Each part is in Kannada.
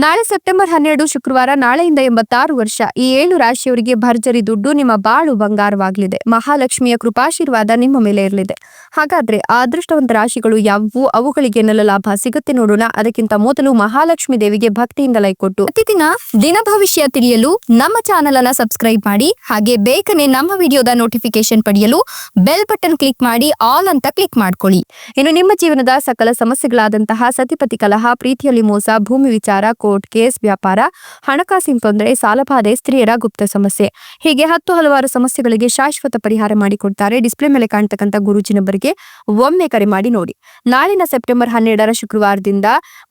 ನಾಳೆ ಸೆಪ್ಟೆಂಬರ್ ಹನ್ನೆರಡು ಶುಕ್ರವಾರ ನಾಳೆಯಿಂದ ಎಂಬತ್ತಾರು ವರ್ಷ ಈ ಏಳು ರಾಶಿಯವರಿಗೆ ಭರ್ಜರಿ ದುಡ್ಡು, ನಿಮ್ಮ ಬಾಳು ಬಂಗಾರವಾಗಲಿದೆ. ಮಹಾಲಕ್ಷ್ಮಿಯ ಕೃಪಾಶೀರ್ವಾದ ನಿಮ್ಮ ಮೇಲೆ ಇರಲಿದೆ. ಹಾಗಾದ್ರೆ ಆ ಅದೃಷ್ಟವಂತ ರಾಶಿಗಳು ಯಾವುವು? ಅವುಗಳಿಗೆ ನೆಲ ಲಾಭ ಸಿಗುತ್ತೆ ನೋಡೋಣ. ಅದಕ್ಕಿಂತ ಮೊದಲು ಮಹಾಲಕ್ಷ್ಮಿ ದೇವಿಗೆ ಭಕ್ತಿಯಿಂದ ಲೈಕ್ ಕೊಟ್ಟು. ಪ್ರತಿದಿನ ದಿನ ಭವಿಷ್ಯ ತಿಳಿಯಲು ನಮ್ಮ ಚಾನೆಲ್ ಅನ್ನ ಸಬ್ಸ್ಕ್ರೈಬ್ ಮಾಡಿ, ಹಾಗೆ ಬೇಗನೆ ನಮ್ಮ ವಿಡಿಯೋದ ನೋಟಿಫಿಕೇಶನ್ ಪಡೆಯಲು ಬೆಲ್ ಬಟನ್ ಕ್ಲಿಕ್ ಮಾಡಿ ಆಲ್ ಅಂತ ಕ್ಲಿಕ್ ಮಾಡ್ಕೊಳ್ಳಿ. ಇನ್ನು ನಿಮ್ಮ ಜೀವನದ ಸಕಲ ಸಮಸ್ಯೆಗಳಾದಂತಹ ಸತಿಪತಿ ಕಲಹ, ಪ್ರೀತಿಯಲ್ಲಿ ಮೋಸ, ಭೂಮಿ ವಿಚಾರ ಕೋರ್ಟ್ ಕೇಸ್ ವ್ಯಾಪಾರ, ಹಣಕಾಸಿನ ತೊಂದರೆ ಸಾಲಬಾಧೆ ಸ್ತ್ರೀಯರ ಗುಪ್ತ ಸಮಸ್ಯೆ. ಹೀಗೆ ಹತ್ತು ಹಲವಾರು ಸಮಸ್ಯೆಗಳಿಗೆ ಶಾಶ್ವತ ಪರಿಹಾರ ಮಾಡಿಕೊಡ್ತಾರೆ. ಡಿಸ್ಪ್ಲೇ ಮೇಲೆ ಕಾಣ್ತಕ್ಕಂಥ ಗುರುಜಿನೊಬ್ಬರಿಗೆ ಒಮ್ಮೆ ಕರೆ ಮಾಡಿ ನೋಡಿ. ನಾಳಿನ ಸೆಪ್ಟೆಂಬರ್ ಹನ್ನೆರಡರ ಶುಕ್ರವಾರದಿಂದ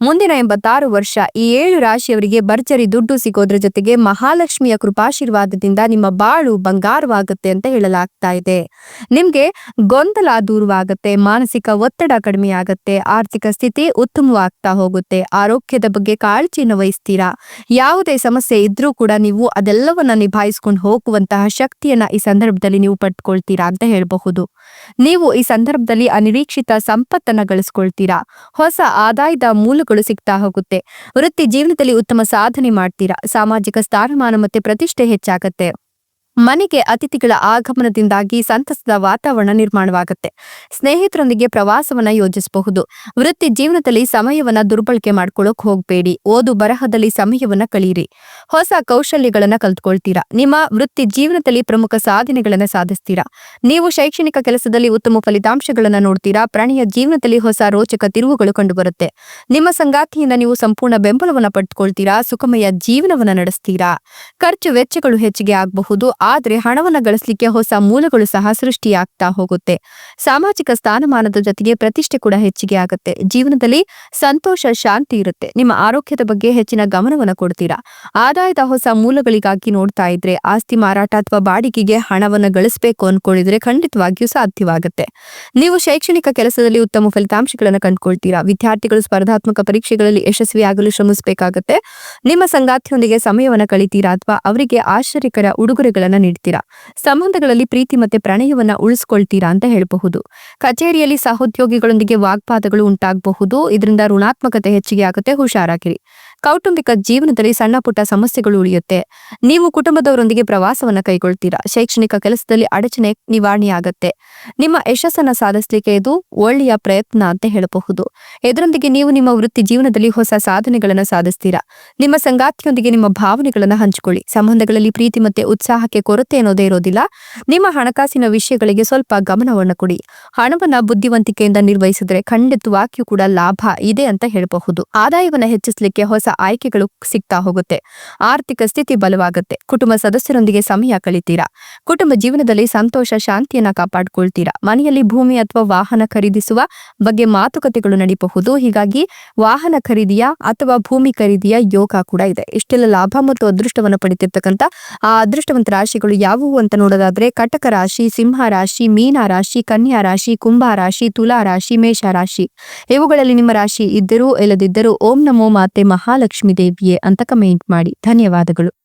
ಮುಂದಿನ ಎಂಬತ್ತಾರು ವರ್ಷ ಈ ಏಳು ರಾಶಿಯವರಿಗೆ ಭರ್ಜರಿ ದುಡ್ಡು ಸಿಗೋದ್ರ ಜೊತೆಗೆ ಮಹಾಲಕ್ಷ್ಮಿಯ ಕೃಪಾಶೀರ್ವಾದದಿಂದ ನಿಮ್ಮ ಬಾಳು ಬಂಗಾರವಾಗುತ್ತೆ ಅಂತ ಹೇಳಲಾಗ್ತಾ ಇದೆ. ನಿಮ್ಗೆ ಗೊಂದಲ ದೂರವಾಗುತ್ತೆ, ಮಾನಸಿಕ ಒತ್ತಡ ಕಡಿಮೆಯಾಗುತ್ತೆ, ಆರ್ಥಿಕ ಸ್ಥಿತಿ ಉತ್ತಮವಾಗ್ತಾ ಹೋಗುತ್ತೆ, ಆರೋಗ್ಯದ ಬಗ್ಗೆ ಕಾಳಜಿಯನ್ನು ವಹಿಸ್ತೀರಾ? ಯಾವುದೇ ಸಮಸ್ಯೆ ಇದ್ರೂ ಕೂಡ ನೀವು ಅದೆಲ್ಲವನ್ನ ನಿಭಾಯಿಸ್ಕೊಂಡು ಹೋಗುವಂತಹ ಶಕ್ತಿಯನ್ನ ಈ ಸಂದರ್ಭದಲ್ಲಿ ನೀವು ಪಡ್ಕೊಳ್ತೀರಾ ಅಂತ ಹೇಳಬಹುದು. ನೀವು ಈ ಸಂದರ್ಭದಲ್ಲಿ ಅನಿರೀಕ್ಷಿತ ಸಂಪತ್ತನ್ನ ಗಳಿಸ್ಕೊಳ್ತೀರಾ? ಹೊಸ ಆದಾಯದ ಮೂಲಗಳು ಸಿಗ್ತಾ ಹೋಗುತ್ತೆ. ವೃತ್ತಿ ಜೀವನದಲ್ಲಿ ಉತ್ತಮ ಸಾಧನೆ ಮಾಡ್ತೀರಾ? ಸಾಮಾಜಿಕ ಸ್ಥಾನಮಾನ ಮತ್ತೆ ಪ್ರತಿಷ್ಠೆ ಹೆಚ್ಚಾಗತ್ತೆ. ಮನೆಗೆ ಅತಿಥಿಗಳ ಆಗಮನದಿಂದಾಗಿ ಸಂತಸದ ವಾತಾವರಣ ನಿರ್ಮಾಣವಾಗುತ್ತೆ. ಸ್ನೇಹಿತರೊಂದಿಗೆ ಪ್ರವಾಸವನ್ನ ಯೋಜಿಸಬಹುದು. ವೃತ್ತಿ ಜೀವನದಲ್ಲಿ ಸಮಯವನ್ನ ದುರ್ಬಳಕೆ ಮಾಡ್ಕೊಳ್ಳೋಕ್ ಹೋಗ್ಬೇಡಿ. ಓದು ಬರಹದಲ್ಲಿ ಸಮಯವನ್ನ ಕಳೀರಿ. ಹೊಸ ಕೌಶಲ್ಯಗಳನ್ನ ಕಲ್ತ್ಕೊಳ್ತೀರಾ? ನಿಮ್ಮ ವೃತ್ತಿ ಜೀವನದಲ್ಲಿ ಪ್ರಮುಖ ಸಾಧನೆಗಳನ್ನ ಸಾಧಿಸ್ತೀರಾ? ನೀವು ಶೈಕ್ಷಣಿಕ ಕೆಲಸದಲ್ಲಿ ಉತ್ತಮ ಫಲಿತಾಂಶಗಳನ್ನ ನೋಡ್ತೀರಾ? ಪ್ರಾಣಿಯ ಜೀವನದಲ್ಲಿ ಹೊಸ ರೋಚಕ ತಿರುವುಗಳು ಕಂಡುಬರುತ್ತೆ. ನಿಮ್ಮ ಸಂಗಾತಿಯಿಂದ ನೀವು ಸಂಪೂರ್ಣ ಬೆಂಬಲವನ್ನ ಪಡೆದುಕೊಳ್ತೀರಾ ಸುಖಮಯ ಜೀವನವನ್ನ ನಡೆಸ್ತೀರಾ? ಖರ್ಚು ವೆಚ್ಚಗಳು ಹೆಚ್ಚಿಗೆ ಆಗಬಹುದು. ಆದ್ರೆ ಹಣವನ್ನು ಗಳಿಸಲಿಕ್ಕೆ ಹೊಸ ಮೂಲಗಳು ಸಹ ಸೃಷ್ಟಿಯಾಗ್ತಾ ಹೋಗುತ್ತೆ. ಸಾಮಾಜಿಕ ಸ್ಥಾನಮಾನದ ಜೊತೆಗೆ ಪ್ರತಿಷ್ಠೆ ಕೂಡ ಹೆಚ್ಚಿಗೆ ಆಗುತ್ತೆ. ಜೀವನದಲ್ಲಿ ಸಂತೋಷ, ಶಾಂತಿ ಇರುತ್ತೆ. ನಿಮ್ಮ ಆರೋಗ್ಯದ ಬಗ್ಗೆ ಹೆಚ್ಚಿನ ಗಮನವನ್ನು ಕೊಡ್ತೀರಾ? ಆದಾಯದ ಹೊಸ ಮೂಲಗಳಿಗಾಗಿ ನೋಡ್ತಾ ಇದ್ರೆ, ಆಸ್ತಿ ಮಾರಾಟ ಅಥವಾ ಬಾಡಿಗೆಗೆ ಹಣವನ್ನು ಗಳಿಸಬೇಕು ಅನ್ಕೊಂಡಿದ್ರೆ ಖಂಡಿತವಾಗಿಯೂ ಸಾಧ್ಯವಾಗುತ್ತೆ. ನೀವು ಶೈಕ್ಷಣಿಕ ಕೆಲಸದಲ್ಲಿ ಉತ್ತಮ ಫಲಿತಾಂಶಗಳನ್ನು ಕಂಡುಕೊಳ್ತೀರಾ? ವಿದ್ಯಾರ್ಥಿಗಳು ಸ್ಪರ್ಧಾತ್ಮಕ ಪರೀಕ್ಷೆಗಳಲ್ಲಿ ಯಶಸ್ವಿಯಾಗಲು ಶ್ರಮಿಸಬೇಕಾಗುತ್ತೆ? ನಿಮ್ಮ ಸಂಗಾತಿಯೊಂದಿಗೆ ಸಮಯವನ್ನು ಕಳಿತೀರಾ ಅಥವಾ ಅವರಿಗೆ ಆಶ್ಚರ್ಯಕರ ಉಡುಗೊರೆಗಳನ್ನ ನೀಡ್ತೀರಾ? ಸಂಬಂಧಗಳಲ್ಲಿ ಪ್ರೀತಿ ಮತ್ತೆ ಪ್ರಣಯವನ್ನ ಉಳಿಸ್ಕೊಳ್ತೀರಾ ಅಂತ ಹೇಳಬಹುದು. ಕಚೇರಿಯಲ್ಲಿ ಸಹೋದ್ಯೋಗಿಗಳೊಂದಿಗೆ ವಾಗ್ವಾದಗಳು ಉಂಟಾಗಬಹುದು, ಇದರಿಂದ ಋಣಾತ್ಮಕತೆ ಹೆಚ್ಚಿಗೆ ಆಗುತ್ತೆ, ಹುಷಾರಾಗಿರಿ. ಕೌಟುಂಬಿಕ ಜೀವನದಲ್ಲಿ ಸಣ್ಣ ಪುಟ್ಟ ಸಮಸ್ಯೆಗಳು ಉಳಿಯುತ್ತೆ. ನೀವು ಕುಟುಂಬದವರೊಂದಿಗೆ ಪ್ರವಾಸವನ್ನ ಕೈಗೊಳ್ತೀರಾ? ಶೈಕ್ಷಣಿಕ ಕೆಲಸದಲ್ಲಿ ಅಡಚಣೆ ನಿವಾರಣೆಯಾಗತ್ತೆ. ನಿಮ್ಮ ಯಶಸ್ಸನ್ನ ಸಾಧಿಸಲಿಕ್ಕೆ ಇದು ಒಳ್ಳೆಯ ಪ್ರಯತ್ನ ಅಂತ ಹೇಳಬಹುದು. ಇದರೊಂದಿಗೆ ನೀವು ನಿಮ್ಮ ವೃತ್ತಿ ಜೀವನದಲ್ಲಿ ಹೊಸ ಸಾಧನೆಗಳನ್ನು ಸಾಧಿಸ್ತೀರಾ? ನಿಮ್ಮ ಸಂಗಾತಿಯೊಂದಿಗೆ ನಿಮ್ಮ ಭಾವನೆಗಳನ್ನ ಹಂಚಿಕೊಳ್ಳಿ. ಸಂಬಂಧಗಳಲ್ಲಿ ಪ್ರೀತಿ ಮತ್ತೆ ಉತ್ಸಾಹಕ್ಕೆ ಕೊರತೆ ಅನ್ನೋದೇ ಇರೋದಿಲ್ಲ. ನಿಮ್ಮ ಹಣಕಾಸಿನ ವಿಷಯಗಳಿಗೆ ಸ್ವಲ್ಪ ಗಮನವನ್ನು ಕೊಡಿ. ಹಣವನ್ನ ಬುದ್ಧಿವಂತಿಕೆಯಿಂದ ನಿರ್ವಹಿಸಿದ್ರೆ ಖಂಡಿತವಾಗಿಯೂ ಕೂಡ ಲಾಭ ಇದೆ ಅಂತ ಹೇಳಬಹುದು. ಆದಾಯವನ್ನ ಹೆಚ್ಚಿಸಲಿಕ್ಕೆ ಹೊಸ ಆಯ್ಕೆಗಳು ಸಿಗ್ತಾ ಹೋಗುತ್ತೆ. ಆರ್ಥಿಕ ಸ್ಥಿತಿ ಬಲವಾಗುತ್ತೆ. ಕುಟುಂಬ ಸದಸ್ಯರೊಂದಿಗೆ ಸಮಯ ಕಳಿತೀರಾ? ಕುಟುಂಬ ಜೀವನದಲ್ಲಿ ಸಂತೋಷ, ಶಾಂತಿಯನ್ನ ಕಾಪಾಡಿಕೊಳ್ತೀರಾ? ಮನೆಯಲ್ಲಿ ಭೂಮಿ ಅಥವಾ ವಾಹನ ಖರೀದಿಸುವ ಬಗ್ಗೆ ಮಾತುಕತೆಗಳು ನಡೀಬಹುದು. ಹೀಗಾಗಿ ವಾಹನ ಖರೀದಿಯ ಅಥವಾ ಭೂಮಿ ಖರೀದಿಯ ಯೋಗ ಕೂಡ ಇದೆ. ಇಷ್ಟೆಲ್ಲ ಲಾಭ ಮತ್ತು ಅದೃಷ್ಟವನ್ನು ಪಡಿತಿರ್ತಕ್ಕಂಥ ಆ ಅದೃಷ್ಟವಂತ ರಾಶಿಗಳು ಯಾವುವು ಅಂತ ನೋಡೋದಾದ್ರೆ ಕಟಕ ರಾಶಿ, ಸಿಂಹ ರಾಶಿ, ಮೀನ ರಾಶಿ, ಕನ್ಯಾ ರಾಶಿ, ಕುಂಭ ರಾಶಿ, ತುಲಾ ರಾಶಿ, ಮೇಷ ರಾಶಿ. ಇವುಗಳಲ್ಲಿ ನಿಮ್ಮ ರಾಶಿ ಇದ್ದರೂ, ಇಲ್ಲದಿದ್ದರೂ ಓಂ ನಮೋ ಮಾತೆ ಮಹಾಲಕ್ಷ್ಮಿ ದೇವಿಯೇ ಅಂತ ಕಮೆಂಟ್ ಮಾಡಿ. ಧನ್ಯವಾದಗಳು.